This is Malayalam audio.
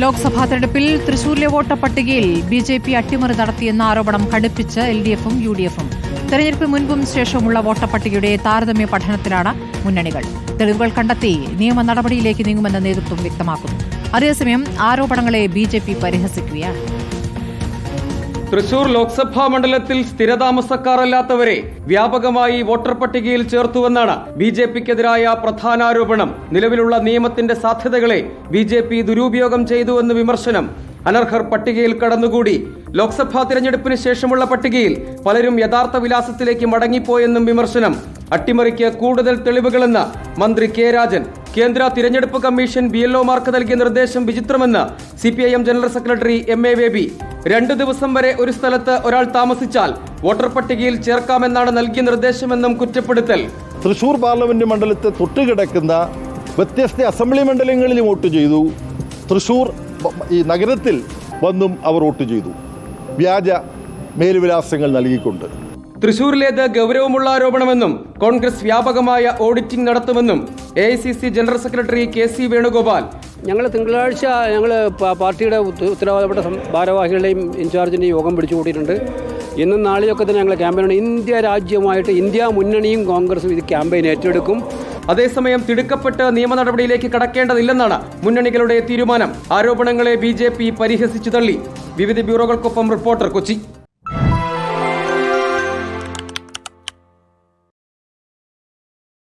ലോക്സഭാ തെരഞ്ഞെടുപ്പിൽ തൃശൂരിലെ വോട്ടർ പട്ടികയിൽ ബി ജെ പി അട്ടിമറി നടത്തിയെന്ന ആരോപണം ഘടിപ്പിച്ച് എൽ ഡി എഫും യു ഡി എഫും. തെരഞ്ഞെടുപ്പ് മുൻപും ശേഷമുള്ള വോട്ടർ പട്ടികയുടെ താരതമ്യ പഠനത്തിലാണ് മുന്നണികൾ. തെളിവുകൾ കണ്ടെത്തി നിയമ നടപടിയിലേക്ക് നീങ്ങുമെന്ന നേതൃത്വം വ്യക്തമാക്കുന്നു. അതേസമയം ആരോപണങ്ങളെ ബി ജെ പി പരിഹസിക്കുകയാണ്. തൃശൂർ ലോക്സഭാ മണ്ഡലത്തിൽ സ്ഥിരതാമസക്കാരല്ലാത്തവരെ വ്യാപകമായി വോട്ടർ പട്ടികയിൽ ചേർത്തുവെന്നാണ് ബി ജെ പിക്കെതിരായ പ്രധാന ആരോപണം നിലവിലുള്ള നിയമത്തിന്റെ സാധ്യതകളെ ബി ജെ പി ദുരുപയോഗം ചെയ്തുവെന്ന് വിമർശനം. അനർഹർ പട്ടികയിൽ കടന്നുകൂടി. ലോക്സഭാ തിരഞ്ഞെടുപ്പിന് ശേഷമുള്ള പട്ടികയിൽ പലരും യഥാർത്ഥ വിലാസത്തിലേക്ക് മടങ്ങിപ്പോയെന്നും വിമർശനം. അട്ടിമറിക്ക് കൂടുതൽ തെളിവുകളെന്ന് മന്ത്രി കെ രാജൻ. കേന്ദ്ര തിരഞ്ഞെടുപ്പ് കമ്മീഷൻ ബി എൽഒമാർക്ക് നൽകിയ നിർദ്ദേശം വിചിത്രമെന്ന് C general secretary M A Baby രണ്ടു ദിവസം വരെ ഒരു സ്ഥലത്ത് ഒരാൾ താമസിച്ചാൽ വോട്ടർ പട്ടികയിൽ ചേർക്കാമെന്നാണ് നൽകിയ നിർദ്ദേശമെന്നും കുറ്റപ്പെടുത്തൽ. തൃശൂർ പാർലമെന്റ് മണ്ഡലത്തെ തൊട്ടുകിടക്കുന്ന വ്യത്യസ്ത അസംബ്ലി മണ്ഡലങ്ങളിൽ വോട്ട് ചെയ്തു. തൃശൂർ ഈ നഗരത്തിൽ വന്നും അവർ വോട്ട് ചെയ്തു. വ്യാജ മേൽവിലാസങ്ങൾ നൽകിക്കൊണ്ട്. തൃശൂരിലേത് ഗൗരവമുള്ള ആരോപണമെന്നും കോൺഗ്രസ് വ്യാപകമായ ഓഡിറ്റിംഗ് നടത്തുമെന്നും A general secretary K C Venugopal ഞങ്ങൾ തിങ്കളാഴ്ച ഞങ്ങൾ പാർട്ടിയുടെ ഉത്ത- ഉത്തരവാദപ്പെട്ട ഭാരവാഹികളുടെയും ഇൻചാർജിന്റെയും യോഗം പിടിച്ചു കൂട്ടിയിട്ടുണ്ട് ഇന്നും നാളെയൊക്കെ തന്നെ ഞങ്ങൾ ക്യാമ്പയിനാണ് ഇന്ത്യ രാജ്യമായിട്ട് ഇന്ത്യ മുന്നണിയും കോൺഗ്രസും ഇത് ക്യാമ്പയിൻ ഏറ്റെടുക്കും. അതേസമയം തിടുക്കപ്പെട്ട് നിയമ നടപടിയിലേക്ക് കടക്കേണ്ടതില്ലെന്നാണ് മുന്നണികളുടെ തീരുമാനം. ആരോപണങ്ങളെ ബി പരിഹസിച്ചു തള്ളി. വിവിധ ബ്യൂറോകൾക്കൊപ്പം റിപ്പോർട്ടർ കൊച്ചി.